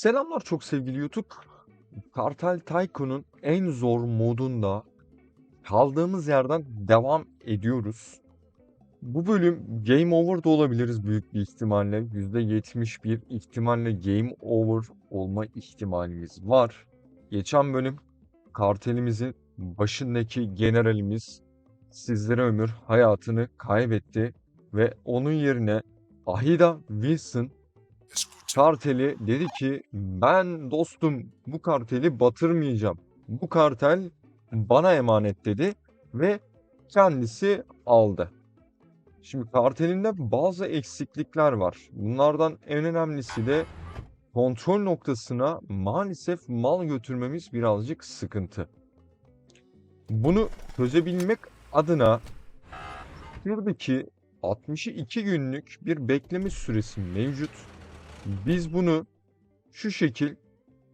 Selamlar çok sevgili YouTube. Kartal Tycoon'un en zor modunda kaldığımız yerden devam ediyoruz. Bu bölüm game over da olabiliriz büyük bir ihtimalle. %71 ihtimalle game over olma ihtimalimiz var. Geçen bölüm kartelimizin başındaki generalimiz sizlere ömür hayatını kaybetti ve onun yerine Ahida Wilson karteli dedi ki ben dostum bu karteli batırmayacağım. Bu kartel bana emanet dedi ve kendisi aldı. Şimdi kartelinde bazı eksiklikler var. Bunlardan en önemlisi de kontrol noktasına maalesef mal götürmemiz birazcık sıkıntı. Bunu çözebilmek adına şuradaki 62 günlük bir bekleme süresi mevcut. Biz bunu şu şekil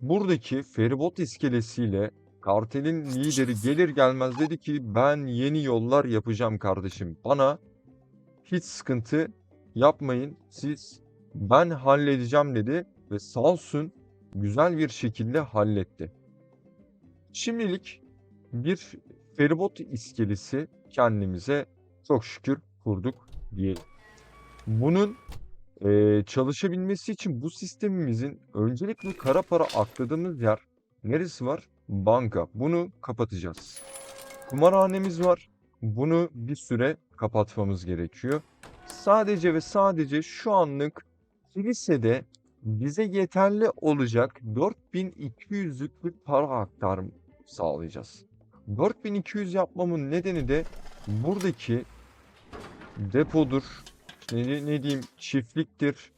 buradaki feribot iskelesiyle kartelin lideri gelir gelmez dedi ki ben yeni yollar yapacağım kardeşim. Bana hiç sıkıntı yapmayın siz ben halledeceğim dedi ve sağ olsun güzel bir şekilde halletti. Şimdilik bir feribot iskelesi kendimize çok şükür kurduk diyelim. Bunun Eee, çalışabilmesi için bu sistemimizin öncelikle kara para akladığımız yer neresi var? Banka. Bunu kapatacağız. Kumarhanemiz var. Bunu bir süre kapatmamız gerekiyor. Sadece ve sadece şu anlık kilisede bize yeterli olacak 4200'lük bir para aktarım sağlayacağız. 4200 yapmamın nedeni de buradaki depodur, ne, ne diyeyim çiftliktir.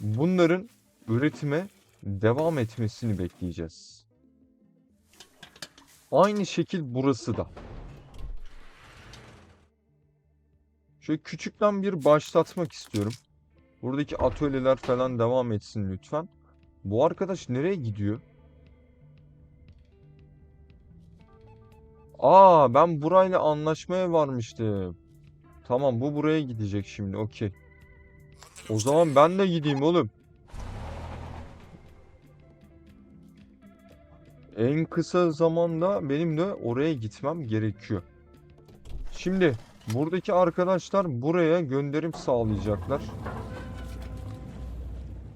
Bunların üretime devam etmesini bekleyeceğiz. Aynı şekil burası da. Şöyle küçükten bir başlatmak istiyorum. Buradaki atölyeler falan devam etsin lütfen. Bu arkadaş nereye gidiyor? Aa ben burayla anlaşmaya varmıştım. Tamam bu buraya gidecek şimdi okey. O zaman ben de gideyim oğlum. En kısa zamanda benim de oraya gitmem gerekiyor. Şimdi buradaki arkadaşlar buraya gönderim sağlayacaklar.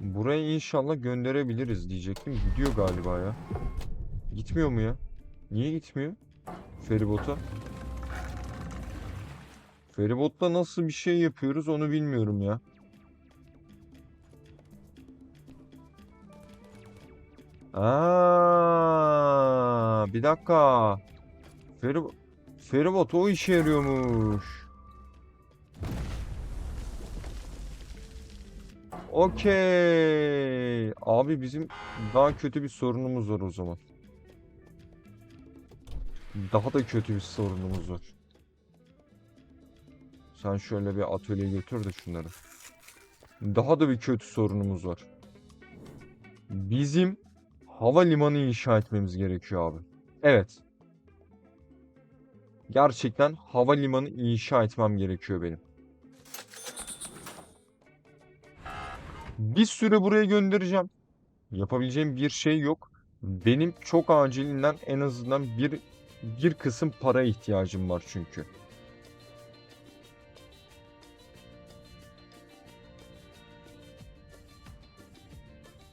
Buraya inşallah gönderebiliriz diyecektim. Gidiyor galiba ya. Gitmiyor mu ya? Niye gitmiyor? Feribota. Feribotla nasıl bir şey yapıyoruz onu bilmiyorum ya. Aa, bir dakika. Feribot, feribot o işe yarıyormuş. Okey. Abi bizim daha kötü bir sorunumuz var o zaman. Daha da kötü bir sorunumuz var. Sen şöyle bir atölye götür de şunları. Daha da bir kötü sorunumuz var. Bizim havalimanı inşa etmemiz gerekiyor abi. Evet. Gerçekten havalimanı inşa etmem gerekiyor benim. Bir süre buraya göndereceğim. Yapabileceğim bir şey yok. Benim çok acilinden en azından bir bir kısım para ihtiyacım var çünkü.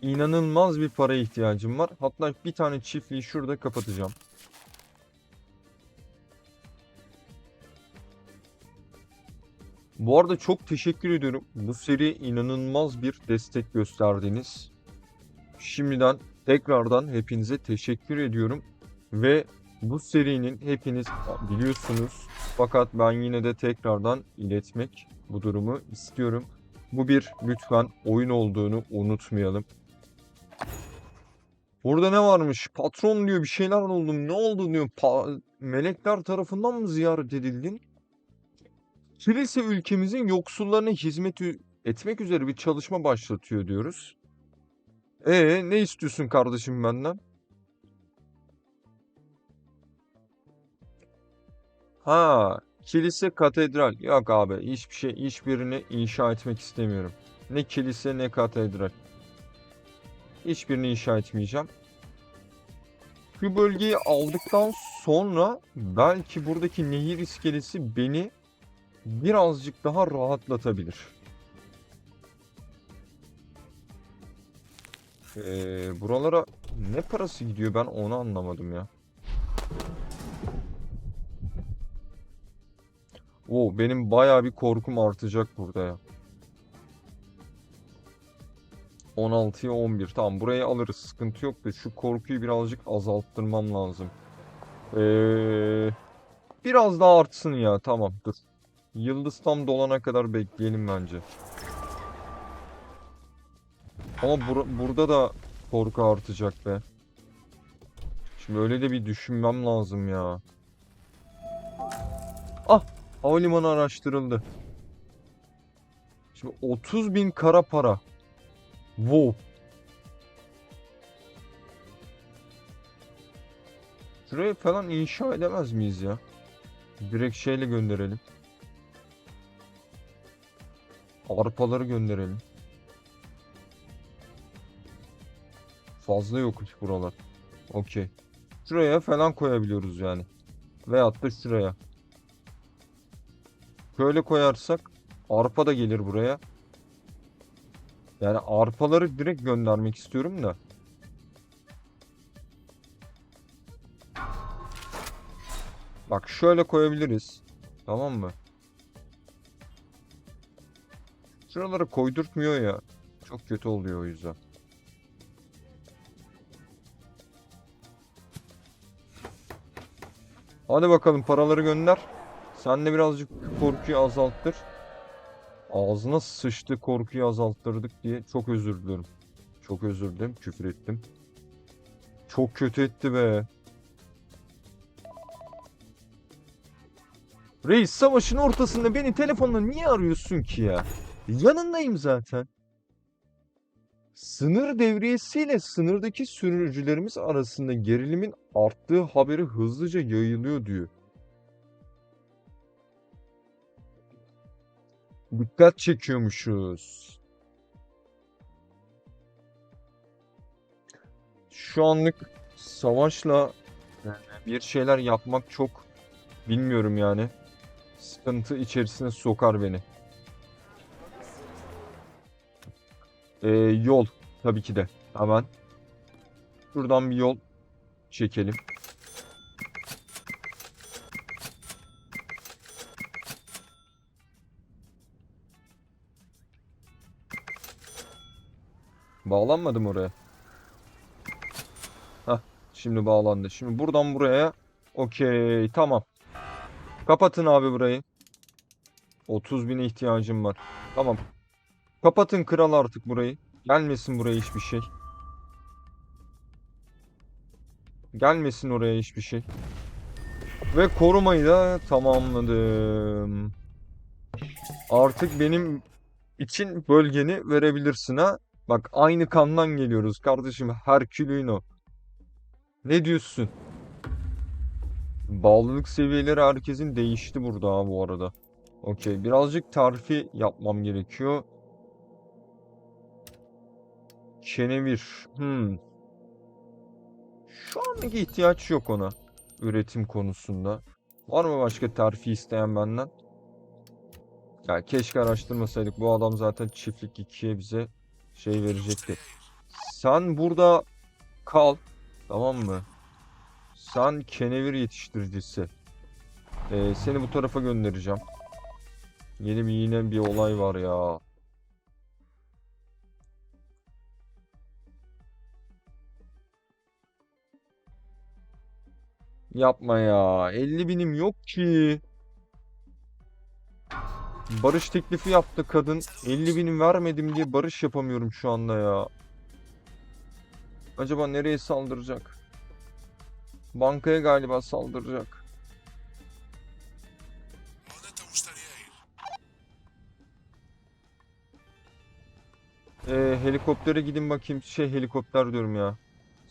İnanılmaz bir para ihtiyacım var. Hatta bir tane çiftliği şurada kapatacağım. Bu arada çok teşekkür ediyorum. Bu seri inanılmaz bir destek gösterdiniz. Şimdiden tekrardan hepinize teşekkür ediyorum. Ve bu serinin hepiniz biliyorsunuz. Fakat ben yine de tekrardan iletmek bu durumu istiyorum. Bu bir lütfen oyun olduğunu unutmayalım. Burada ne varmış? Patron diyor bir şeyler oldu. Ne oldu diyor. Pa- melekler tarafından mı ziyaret edildin? Kilise ülkemizin yoksullarına hizmet etmek üzere bir çalışma başlatıyor diyoruz. E ne istiyorsun kardeşim benden? Ha, kilise katedral. Yok abi, hiçbir şey, hiçbirini inşa etmek istemiyorum. Ne kilise ne katedral. Hiçbirini inşa etmeyeceğim. Şu bölgeyi aldıktan sonra belki buradaki nehir iskelesi beni birazcık daha rahatlatabilir. Ee, buralara ne parası gidiyor ben onu anlamadım ya. Oo, benim bayağı bir korkum artacak burada ya. 16'ya 11. Tamam burayı alırız. Sıkıntı yok da şu korkuyu birazcık azalttırmam lazım. Ee, biraz daha artsın ya. Tamam dur. Yıldız tam dolana kadar bekleyelim bence. Ama bur- burada da korku artacak be. Şimdi öyle de bir düşünmem lazım ya. Ah! Havalimanı araştırıldı. Şimdi 30 bin kara para. Wow. Şuraya falan inşa edemez miyiz ya? Direkt şeyle gönderelim. Arpaları gönderelim. Fazla yokmuş buralar. Okey. Şuraya falan koyabiliyoruz yani. Veyahut da şuraya. Şöyle koyarsak arpa da gelir buraya. Yani arpaları direkt göndermek istiyorum da. Bak şöyle koyabiliriz. Tamam mı? Şuralara koydurtmuyor ya. Çok kötü oluyor o yüzden. Hadi bakalım paraları gönder. Sen de birazcık korkuyu azalttır. Ağzına sıçtı korkuyu azalttırdık diye çok özür dilerim. Çok özür dilerim. Küfür ettim. Çok kötü etti be. Reis savaşın ortasında beni telefonla niye arıyorsun ki ya? Yanındayım zaten. Sınır devriyesiyle sınırdaki sürücülerimiz arasında gerilimin arttığı haberi hızlıca yayılıyor diyor. Dikkat çekiyormuşuz. Şu anlık savaşla bir şeyler yapmak çok bilmiyorum yani. Sıkıntı içerisine sokar beni. Ee, yol tabii ki de. Hemen. Şuradan bir yol çekelim. Bağlanmadım oraya. Hah, şimdi bağlandı. Şimdi buradan buraya. Okey, tamam. Kapatın abi burayı. 30 bine ihtiyacım var. Tamam. Kapatın kral artık burayı. Gelmesin buraya hiçbir şey. Gelmesin oraya hiçbir şey. Ve korumayı da tamamladım. Artık benim için bölgeni verebilirsin ha. Bak aynı kandan geliyoruz kardeşim. Herkülino. Ne diyorsun? Bağlılık seviyeleri herkesin değişti burada ha bu arada. Okey. Birazcık tarifi yapmam gerekiyor. Kenevir. Hmm. Şu anlık ihtiyaç yok ona. Üretim konusunda. Var mı başka terfi isteyen benden? Ya keşke araştırmasaydık. Bu adam zaten çiftlik 2'ye bize şey verecekti. Sen burada kal. Tamam mı? Sen kenevir yetiştiricisi. Ee, seni bu tarafa göndereceğim. Yeni bir yine bir olay var ya. Yapma ya. 50 binim yok ki. Barış teklifi yaptı kadın. 50 binim vermedim diye barış yapamıyorum şu anda ya. Acaba nereye saldıracak? Bankaya galiba saldıracak. Ee, helikoptere gidin bakayım. Şey helikopter diyorum ya.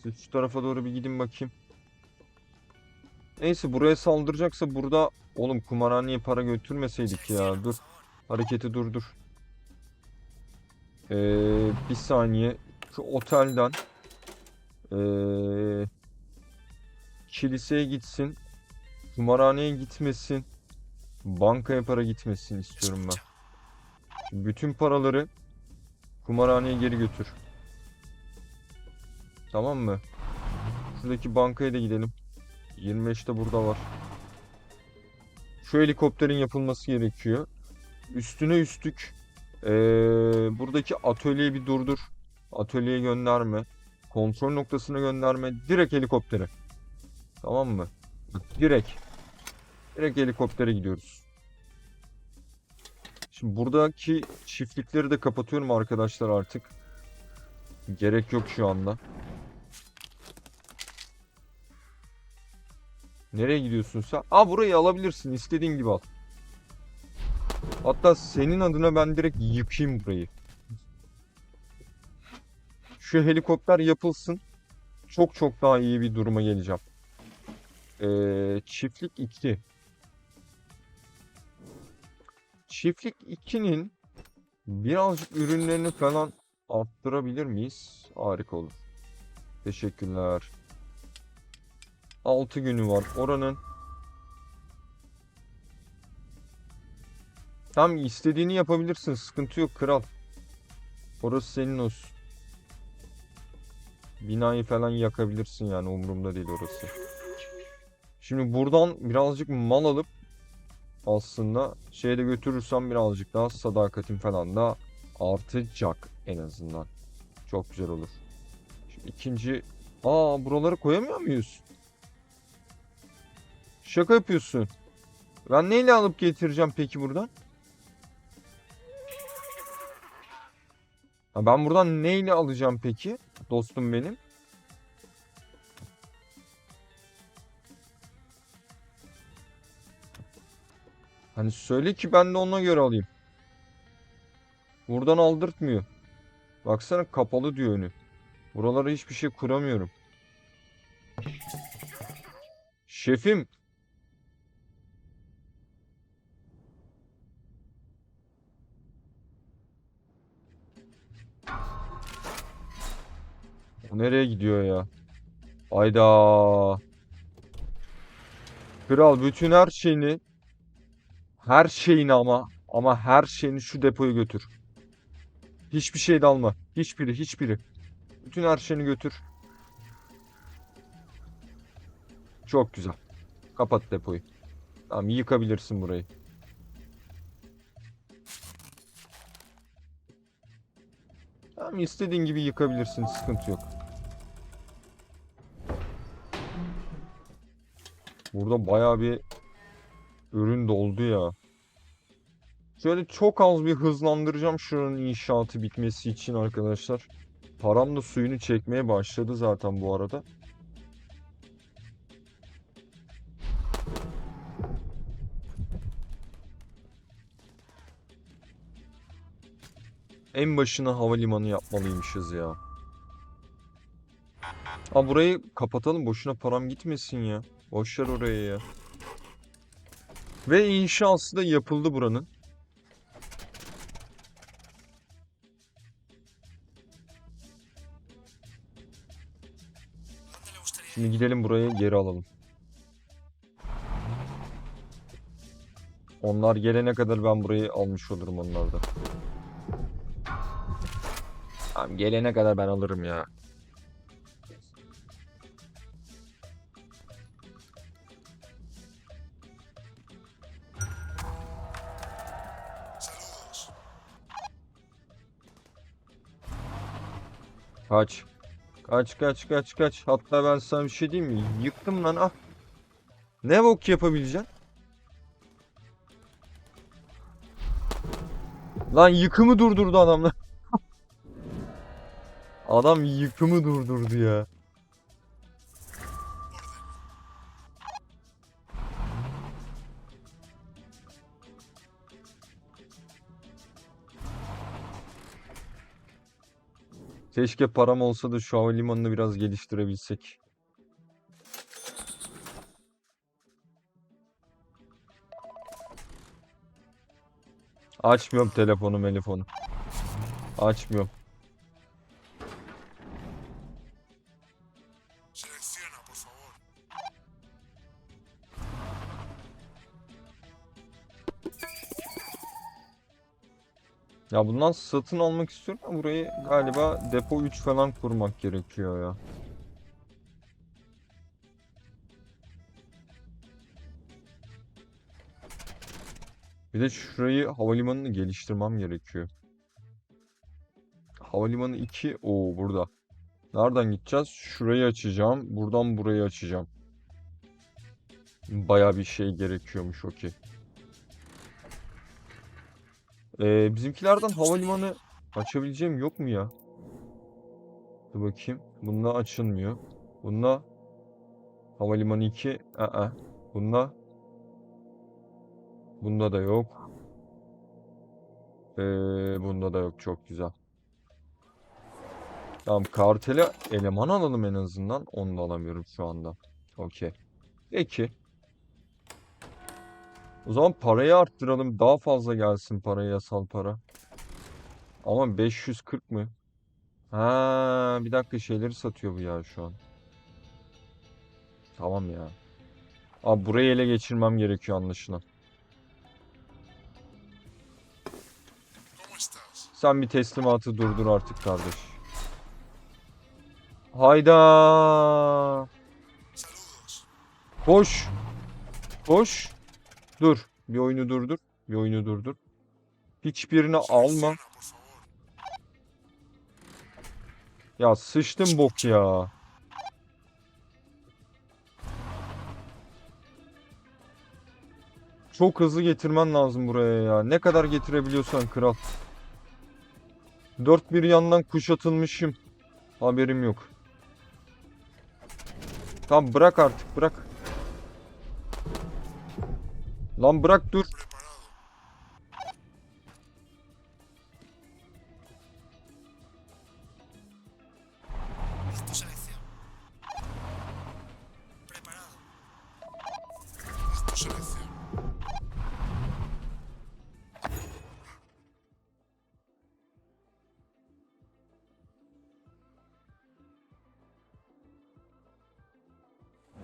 Şu tarafa doğru bir gidin bakayım. Neyse buraya saldıracaksa burada oğlum kumarhaneye para götürmeseydik ya. Dur. Hareketi durdur. Ee, bir saniye. şu otelden eee, kiliseye gitsin. Kumarhaneye gitmesin. Bankaya para gitmesin istiyorum ben. Bütün paraları kumarhaneye geri götür. Tamam mı? Şuradaki bankaya da gidelim. 25'te burada var. Şu helikopterin yapılması gerekiyor. Üstüne üstlük eee, buradaki atölyeyi bir durdur. Atölyeye gönderme. Kontrol noktasına gönderme. Direkt helikoptere. Tamam mı? Direkt. Direkt helikoptere gidiyoruz. Şimdi buradaki çiftlikleri de kapatıyorum arkadaşlar artık. Gerek yok şu anda. Nereye gidiyorsun sen? Aa burayı alabilirsin. istediğin gibi al. Hatta senin adına ben direkt yıkayım burayı. Şu helikopter yapılsın. Çok çok daha iyi bir duruma geleceğim. Ee, çiftlik 2. Çiftlik 2'nin birazcık ürünlerini falan arttırabilir miyiz? Harika olur. Teşekkürler. 6 günü var oranın. Tam istediğini yapabilirsin. Sıkıntı yok kral. Orası senin olsun. Binayı falan yakabilirsin yani umurumda değil orası. Şimdi buradan birazcık mal alıp aslında şeye de götürürsem birazcık daha sadakatim falan da artacak en azından. Çok güzel olur. Şimdi ikinci... Aa buraları koyamıyor muyuz? Şaka yapıyorsun. Ben neyle alıp getireceğim peki buradan? Ha, ben buradan neyle alacağım peki? Dostum benim. Hani söyle ki ben de ona göre alayım. Buradan aldırtmıyor. Baksana kapalı diyor önü. Buralara hiçbir şey kuramıyorum. Şefim. Nereye gidiyor ya? Ayda. Kral bütün her şeyini her şeyini ama ama her şeyini şu depoya götür. Hiçbir şey de alma. Hiçbiri, hiçbiri. Bütün her şeyini götür. Çok güzel. Kapat depoyu. Tamam yıkabilirsin burayı. Tamam istediğin gibi yıkabilirsin. Sıkıntı yok. Burada bayağı bir ürün doldu ya. Şöyle çok az bir hızlandıracağım şuranın inşaatı bitmesi için arkadaşlar. Param da suyunu çekmeye başladı zaten bu arada. En başına havalimanı yapmalıymışız ya. Ha burayı kapatalım. Boşuna param gitmesin ya. Boş ver oraya ya. Ve inşası da yapıldı buranın. Şimdi gidelim burayı geri alalım. Onlar gelene kadar ben burayı almış olurum onlardan. Tamam gelene kadar ben alırım ya. Kaç. Kaç kaç kaç kaç. Hatta ben sana bir şey diyeyim mi? Yıktım lan ah. Ne bok yapabileceksin? Lan yıkımı durdurdu adamlar. Adam yıkımı durdurdu ya. Keşke param olsa da şu havalimanını biraz geliştirebilsek. Açmıyorum telefonu telefonu. Açmıyorum. Ya bundan satın almak istiyorum ama burayı galiba depo 3 falan kurmak gerekiyor ya. Bir de şurayı havalimanını geliştirmem gerekiyor. Havalimanı 2 o burada. Nereden gideceğiz? Şurayı açacağım. Buradan burayı açacağım. Baya bir şey gerekiyormuş okey. Ee, bizimkilerden havalimanı açabileceğim yok mu ya? Dur bakayım. Bunda açılmıyor. Bunda havalimanı 2. Aa. Bunda Bunda da yok. Ee, bunda da yok. Çok güzel. Tamam kartele eleman alalım en azından. Onu da alamıyorum şu anda. Okey. Peki. O zaman parayı arttıralım. Daha fazla gelsin para, yasal para. Ama 540 mı? Ha, bir dakika şeyleri satıyor bu ya şu an. Tamam ya. Abi burayı ele geçirmem gerekiyor anlaşılan. Sen bir teslimatı durdur artık kardeş. Hayda. Koş. Koş. Dur. Bir oyunu durdur. Bir oyunu durdur. Hiçbirini alma. Ya sıçtım bok ya. Çok hızlı getirmen lazım buraya ya. Ne kadar getirebiliyorsan kral. Dört bir yandan kuşatılmışım. Haberim yok. Tamam bırak artık bırak. Lan bırak dur.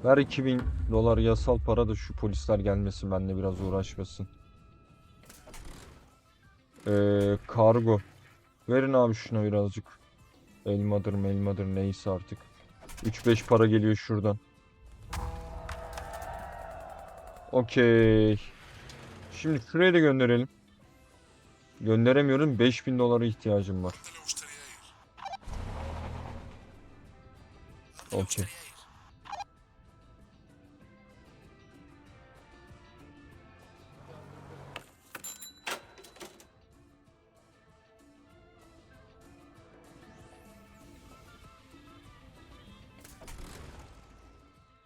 Ver 2000 dolar yasal para da şu polisler gelmesin benimle biraz uğraşmasın. Ee, kargo. Verin abi şuna birazcık. Elmadır melmadır neyse artık. 3-5 para geliyor şuradan. Okey. Şimdi şuraya da gönderelim. Gönderemiyorum. 5000 dolara ihtiyacım var. ¿Dónde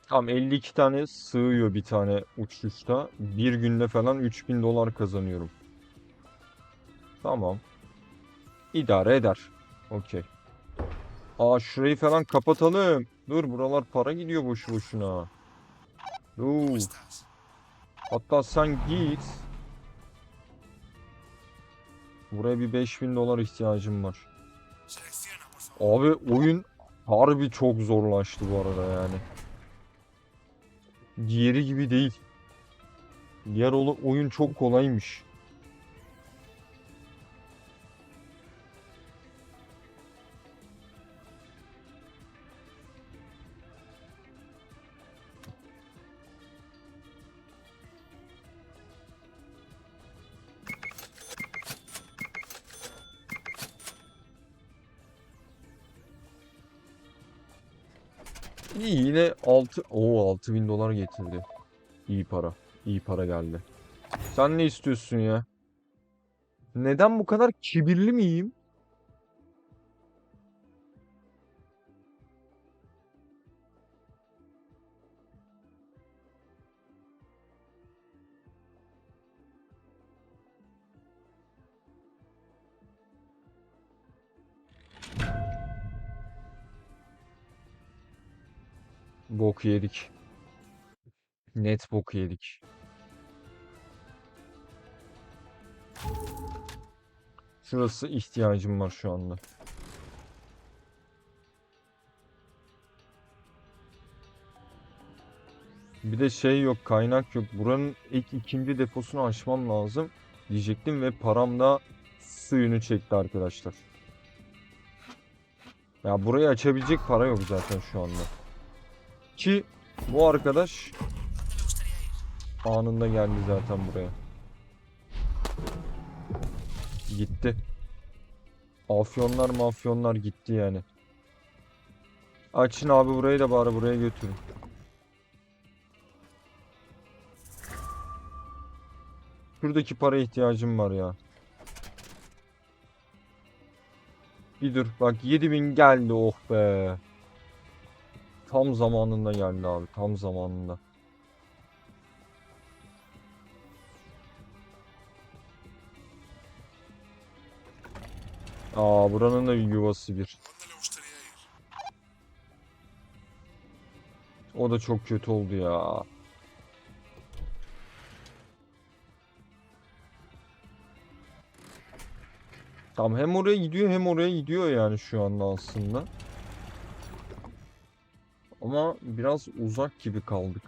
Tam 52 tane sığıyor bir tane uçuşta. Bir günde falan 3000 dolar kazanıyorum. Tamam. İdare eder. Okey. Aa şurayı falan kapatalım. Dur buralar para gidiyor boşu boşuna. ¿Cómo Dur. Hatta sen git. Buraya bir 5000 dolar ihtiyacım var. Abi oyun harbi çok zorlaştı bu arada yani. Diğeri gibi değil. Diğer oyun çok kolaymış. İyi yine 6 Oo 6000 dolar getirdi. İyi para. İyi para geldi. Sen ne istiyorsun ya? Neden bu kadar kibirli miyim? Bok yedik. Net bok yedik. Şurası ihtiyacım var şu anda. Bir de şey yok, kaynak yok. Buranın ilk ikinci deposunu açmam lazım diyecektim ve param da suyunu çekti arkadaşlar. Ya burayı açabilecek para yok zaten şu anda. Ki bu arkadaş anında geldi zaten buraya. Gitti. Afyonlar mafyonlar gitti yani. Açın abi burayı da bari buraya götürün. Şuradaki para ihtiyacım var ya. Bir dur bak 7000 geldi oh be. Tam zamanında geldi abi tam zamanında. Aa buranın da yuvası bir. O da çok kötü oldu ya. Tamam hem oraya gidiyor hem oraya gidiyor yani şu anda aslında. Ama biraz uzak gibi kaldık.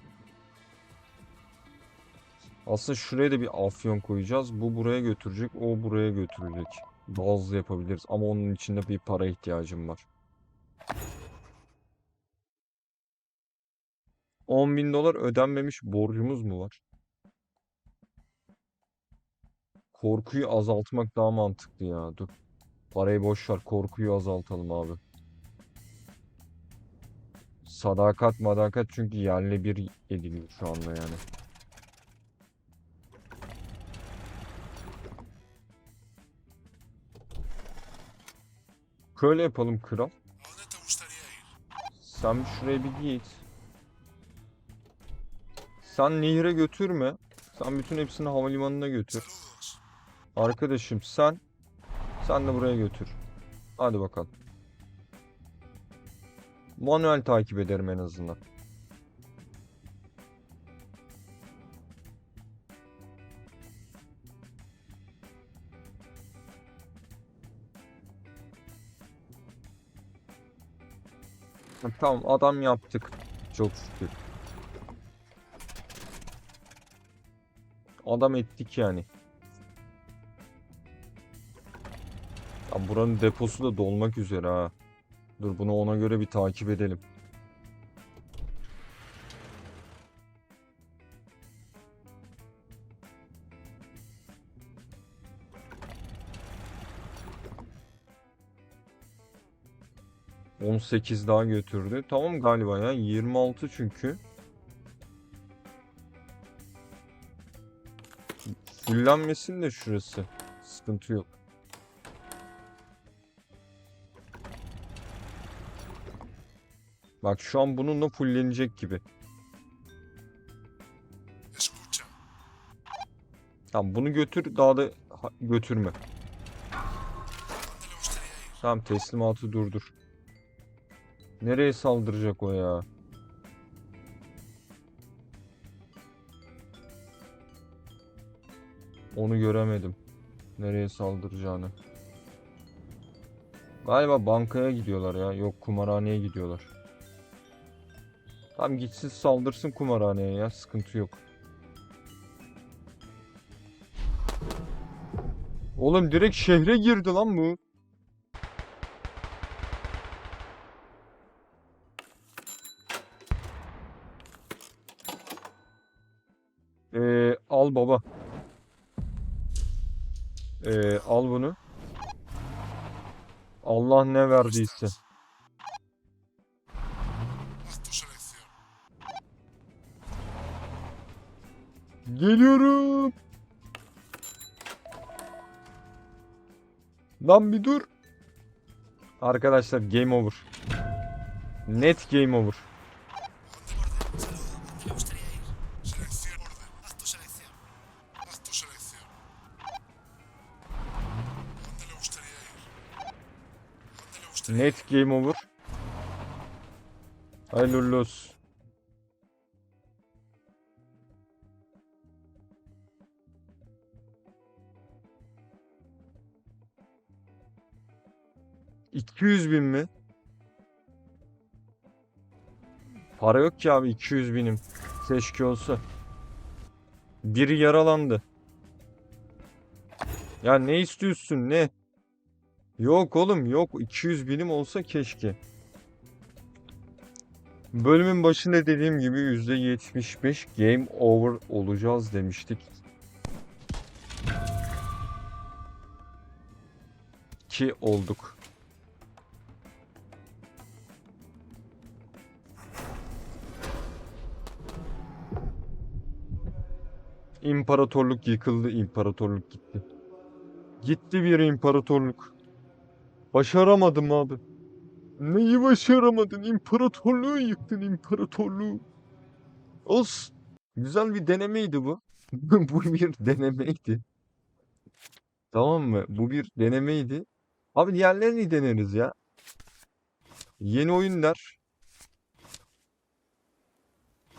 Aslında şuraya da bir afyon koyacağız. Bu buraya götürecek, o buraya götürecek. Daha hızlı yapabiliriz ama onun için de bir para ihtiyacım var. 10 bin dolar ödenmemiş borcumuz mu var? Korkuyu azaltmak daha mantıklı ya. Dur. Parayı boş ver. Korkuyu azaltalım abi. Sadakat madakat çünkü yerle bir ediliyor şu anda yani. Şöyle yapalım kral. Sen şuraya bir git. Sen nehire götürme. Sen bütün hepsini havalimanına götür. Arkadaşım sen sen de buraya götür. Hadi bakalım. Manuel takip ederim en azından. Tamam adam yaptık. Çok şükür. Adam ettik yani. Ya buranın deposu da dolmak üzere ha. Dur bunu ona göre bir takip edelim. ...18 daha götürdü. Tamam galiba ya. 26 çünkü. Fullenmesin de şurası. Sıkıntı yok. Bak şu an bununla fullenecek gibi. Tamam bunu götür daha da götürme. Tamam teslimatı durdur. Nereye saldıracak o ya? Onu göremedim. Nereye saldıracağını. Galiba bankaya gidiyorlar ya. Yok kumarhaneye gidiyorlar. Tamam gitsin saldırsın kumarhaneye ya. Sıkıntı yok. Oğlum direkt şehre girdi lan bu. Ee, al baba. Ee, al bunu. Allah ne verdiyse. Geliyorum. Lan bir dur. Arkadaşlar game over. Net game over. ¿A dónde le gustaría ir? ...200 bin mi? Para yok ki abi 200 binim. Keşke olsa. Biri yaralandı. Ya ne istiyorsun ne? Yok oğlum yok 200 binim olsa keşke. Bölümün başında dediğim gibi %75 game over olacağız demiştik. Ki olduk. İmparatorluk yıkıldı, imparatorluk gitti. Gitti bir imparatorluk. Başaramadım abi. Neyi başaramadın? İmparatorluğu yıktın, imparatorluğu. Olsun. Güzel bir denemeydi bu. Bu bir denemeydi. Tamam mı? Bu bir denemeydi. Abi diğerlerini deneriz ya. Yeni oyunlar.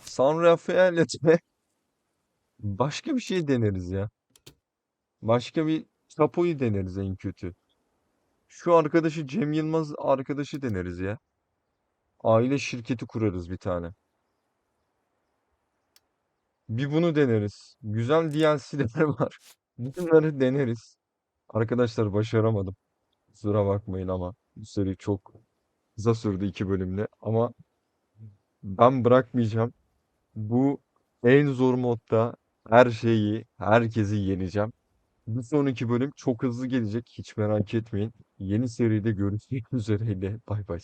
San Rafael'e başka bir şey deneriz ya. Başka bir Chapo'yu deneriz en kötü. Şu arkadaşı Cem Yılmaz arkadaşı deneriz ya. Aile şirketi kurarız bir tane. Bir bunu deneriz. Güzel DLC'ler var. Bunları deneriz. Arkadaşlar başaramadım. Kusura bakmayın ama bu seri çok kısa sürdü iki bölümle. Ama ben bırakmayacağım. Bu en zor modda her şeyi, herkesi yeneceğim. Bir sonraki bölüm çok hızlı gelecek. Hiç merak etmeyin. Yeni seride görüşmek üzereyle. Bay bay.